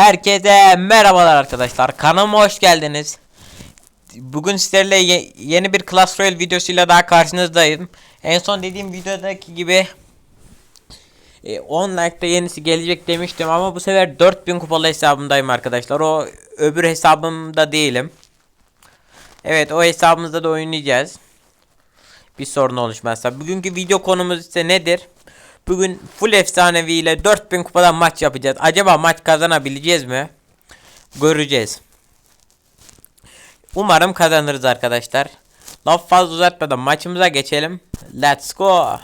Herkese merhabalar arkadaşlar. Kanalıma hoş geldiniz. Bugün sizlerle ye- yeni bir Clash Royale videosuyla daha karşınızdayım. En son dediğim videodaki gibi e, 10 like'da yenisi gelecek demiştim ama bu sefer 4000 kupalı hesabımdayım arkadaşlar. O öbür hesabımda değilim. Evet o hesabımızda da oynayacağız. Bir sorun oluşmazsa. Bugünkü video konumuz ise nedir? Bugün full efsanevi ile 4000 kupadan maç yapacağız. Acaba maç kazanabileceğiz mi? Göreceğiz. Umarım kazanırız arkadaşlar. Laf fazla uzatmadan maçımıza geçelim. Let's go.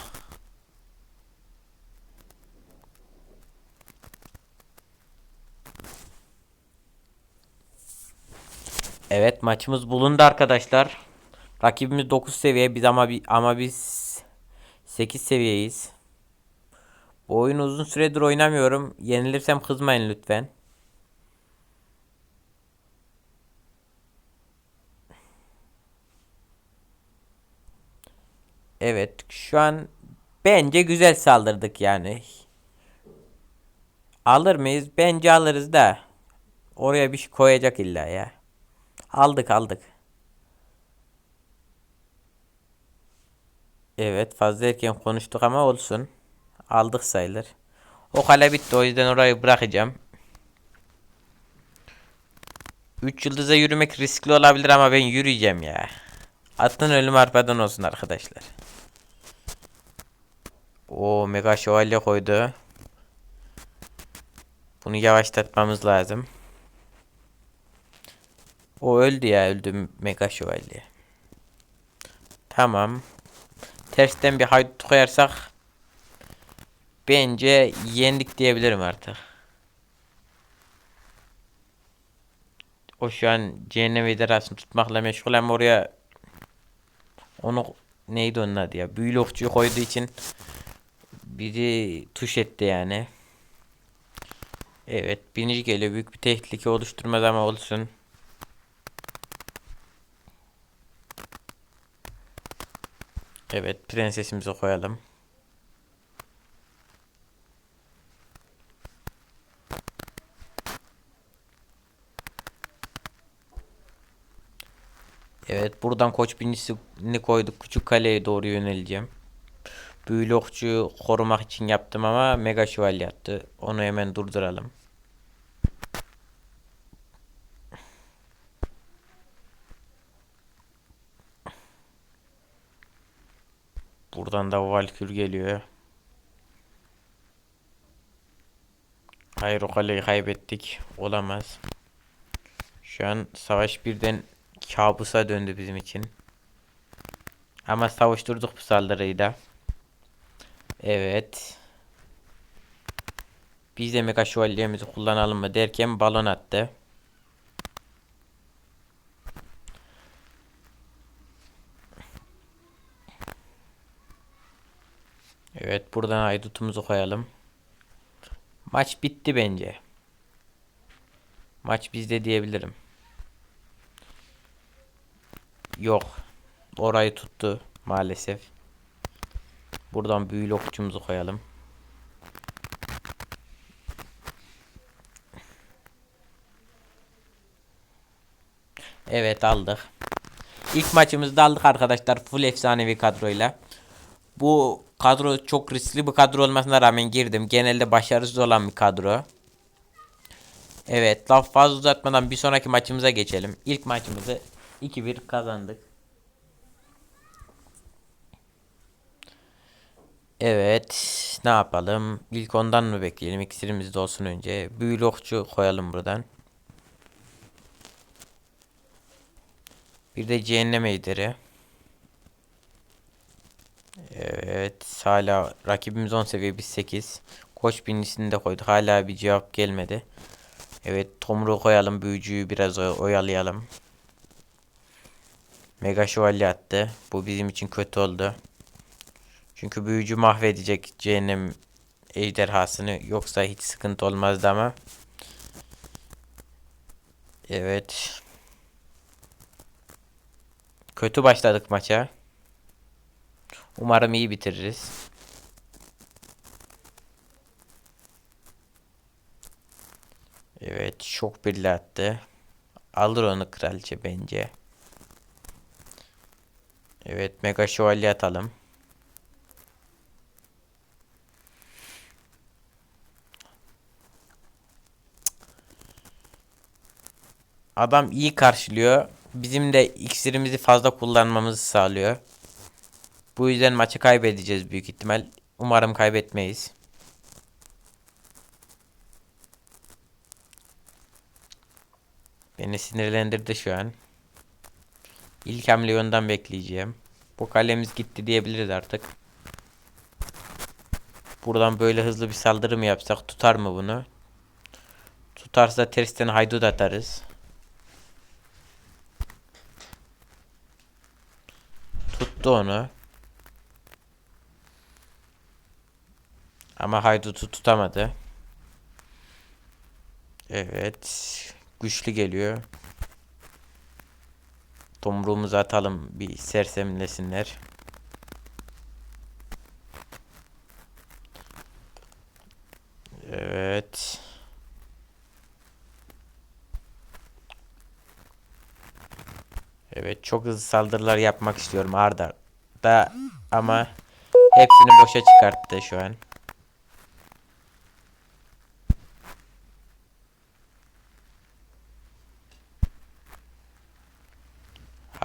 Evet maçımız bulundu arkadaşlar. Rakibimiz 9 seviye biz ama ama biz 8 seviyeyiz. Bu oyunu uzun süredir oynamıyorum. Yenilirsem kızmayın lütfen. Evet, şu an bence güzel saldırdık yani. Alır mıyız? Bence alırız da. Oraya bir şey koyacak illa ya. Aldık aldık. Evet fazla erken konuştuk ama olsun. Aldık sayılır. O kale bitti o yüzden orayı bırakacağım. 3 yıldıza yürümek riskli olabilir ama ben yürüyeceğim ya. Atın ölüm arpadan olsun arkadaşlar. O mega şövalye koydu. Bunu yavaşlatmamız lazım. O öldü ya öldü mega şövalye. Tamam. Tersten bir haydut koyarsak bence yendik diyebilirim artık. O şu an cehennem ejderhasını tutmakla meşgul ama oraya onu neydi onun adı ya büyülü okçuyu koyduğu için biri tuş etti yani. Evet birinci geliyor büyük bir tehlike oluşturmaz ama olsun. Evet prensesimizi koyalım. Buradan koç binisini koyduk. Küçük kaleye doğru yöneleceğim. Büyülü okçuyu korumak için yaptım ama mega şövalye yaptı. Onu hemen durduralım. Buradan da Valkür geliyor. Hayır o kaleyi kaybettik. Olamaz. Şu an savaş birden kabusa döndü bizim için. Ama savuşturduk bu saldırıyı da. Evet. Biz de mega şövalyemizi kullanalım mı derken balon attı. Evet buradan haydutumuzu koyalım. Maç bitti bence. Maç bizde diyebilirim. Yok. Orayı tuttu maalesef. Buradan büyülü okçumuzu koyalım. Evet aldık. İlk maçımızda aldık arkadaşlar full efsanevi kadroyla. Bu kadro çok riskli bir kadro olmasına rağmen girdim. Genelde başarısız olan bir kadro. Evet laf fazla uzatmadan bir sonraki maçımıza geçelim. İlk maçımızı 2-1 kazandık. Evet ne yapalım? İlk ondan mı bekleyelim? İksirimiz de olsun önce. Büyülü okçu koyalım buradan. Bir de cehennem ejderi. Evet hala rakibimiz 10 seviye biz 8. Koç binisini de koyduk. Hala bir cevap gelmedi. Evet tomruğu koyalım. Büyücüyü biraz oy- oyalayalım. Mega şövalye attı. Bu bizim için kötü oldu. Çünkü büyücü mahvedecek cehennem ejderhasını. Yoksa hiç sıkıntı olmazdı ama. Evet. Kötü başladık maça. Umarım iyi bitiririz. Evet şok birliği attı. Alır onu kraliçe bence. Evet mega şövalye atalım. Adam iyi karşılıyor. Bizim de iksirimizi fazla kullanmamızı sağlıyor. Bu yüzden maçı kaybedeceğiz büyük ihtimal. Umarım kaybetmeyiz. Beni sinirlendirdi şu an. İlk hamleyi ondan bekleyeceğim. Bu kalemiz gitti diyebiliriz artık. Buradan böyle hızlı bir saldırı mı yapsak tutar mı bunu? Tutarsa tersten haydut atarız. Tuttu onu. Ama haydutu tutamadı. Evet. Güçlü geliyor. Tomruğumuzu atalım bir sersemlesinler. Evet. Evet çok hızlı saldırılar yapmak istiyorum Arda da ama hepsini boşa çıkarttı şu an.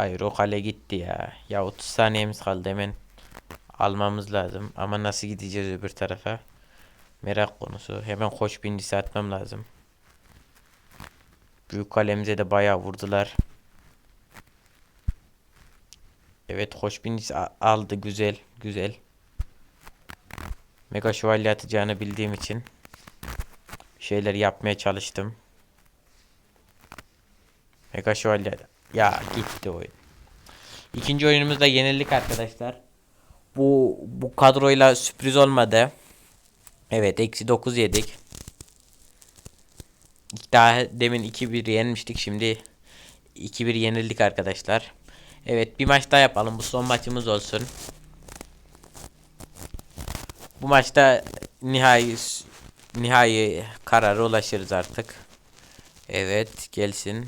Hayır o kale gitti ya. Ya 30 saniyemiz kaldı hemen almamız lazım. Ama nasıl gideceğiz öbür tarafa? Merak konusu. Hemen koç bindisi atmam lazım. Büyük kalemize de bayağı vurdular. Evet koç bindisi aldı güzel güzel. Mega şövalye atacağını bildiğim için şeyler yapmaya çalıştım. Mega şövalye ya gitti oyun. İkinci oyunumuzda yenildik arkadaşlar. Bu bu kadroyla sürpriz olmadı. Evet eksi 9 yedik. Daha demin 2-1 yenmiştik şimdi 2-1 yenildik arkadaşlar. Evet bir maç daha yapalım bu son maçımız olsun. Bu maçta nihai nihai karara ulaşırız artık. Evet gelsin.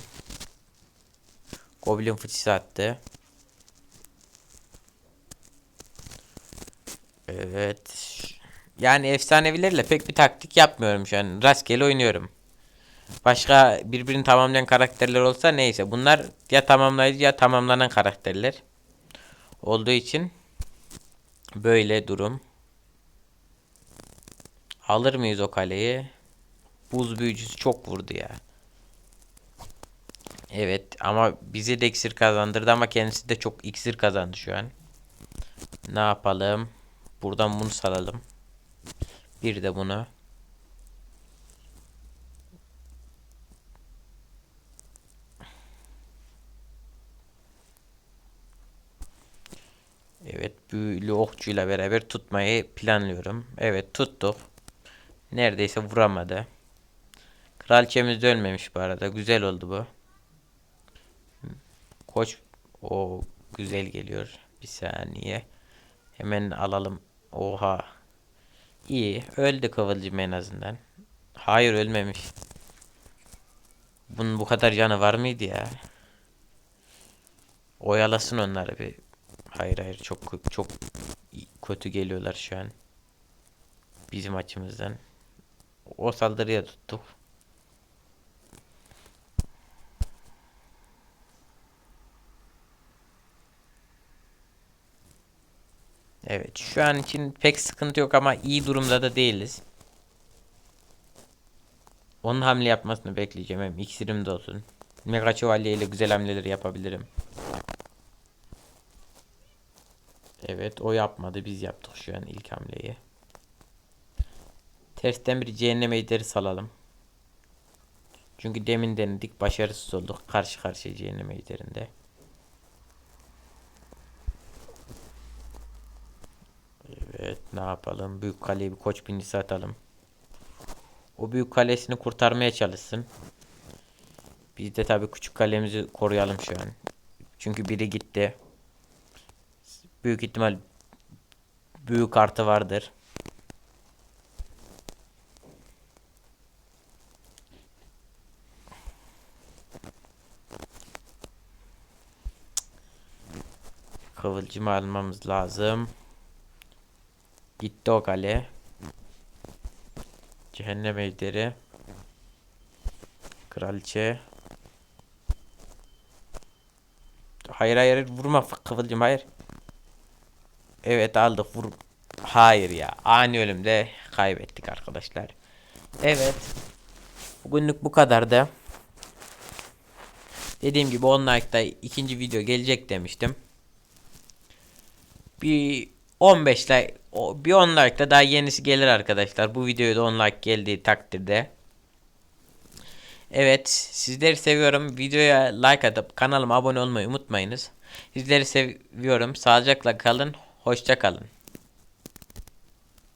Goblin fıçısı attı. Evet. Yani efsanevilerle pek bir taktik yapmıyorum şu an. Rastgele oynuyorum. Başka birbirini tamamlayan karakterler olsa neyse. Bunlar ya tamamlayıcı ya tamamlanan karakterler. Olduğu için böyle durum. Alır mıyız o kaleyi? Buz büyücüsü çok vurdu ya. Evet ama bizi de iksir kazandırdı ama kendisi de çok iksir kazandı şu an. Ne yapalım? Buradan bunu salalım. Bir de bunu. Evet büyülü okçuyla beraber tutmayı planlıyorum. Evet tuttuk. Neredeyse vuramadı. Kraliçemiz de ölmemiş bu arada. Güzel oldu bu. Koç o güzel geliyor. Bir saniye. Hemen alalım. Oha. İyi. Öldü kıvılcım en azından. Hayır ölmemiş. Bunun bu kadar canı var mıydı ya? Oyalasın onları bir. Hayır hayır çok çok kötü geliyorlar şu an. Bizim açımızdan. O saldırıya tuttuk. Evet şu an için pek sıkıntı yok ama iyi durumda da değiliz. Onun hamle yapmasını bekleyeceğim. Hem iksirim de olsun. Mega Şövalye ile güzel hamleleri yapabilirim. Evet o yapmadı. Biz yaptık şu an ilk hamleyi. Tersten bir cehennem ejderi salalım. Çünkü demin denedik. Başarısız olduk. Karşı karşıya cehennem ejderinde. Evet ne yapalım. Büyük kaleye bir koç bindisi atalım. O büyük kalesini kurtarmaya çalışsın. Biz de tabii küçük kalemizi koruyalım şu an. Çünkü biri gitti. Büyük ihtimal büyük artı vardır. Kıvılcımı almamız lazım. Gitti o kale. Cehennem ejderi. Kraliçe. Hayır hayır vurma kıvılcım hayır. Evet aldık vur. Hayır ya ani ölümde kaybettik arkadaşlar. Evet. Bugünlük bu kadardı. Dediğim gibi 10 like'da ikinci video gelecek demiştim. Bir 15 like o- bir 10 like'da daha yenisi gelir arkadaşlar. Bu videoya da 10 like geldiği takdirde. Evet, sizleri seviyorum. Videoya like atıp kanalıma abone olmayı unutmayınız. Sizleri seviyorum. Sağlıcakla kalın. Hoşça kalın.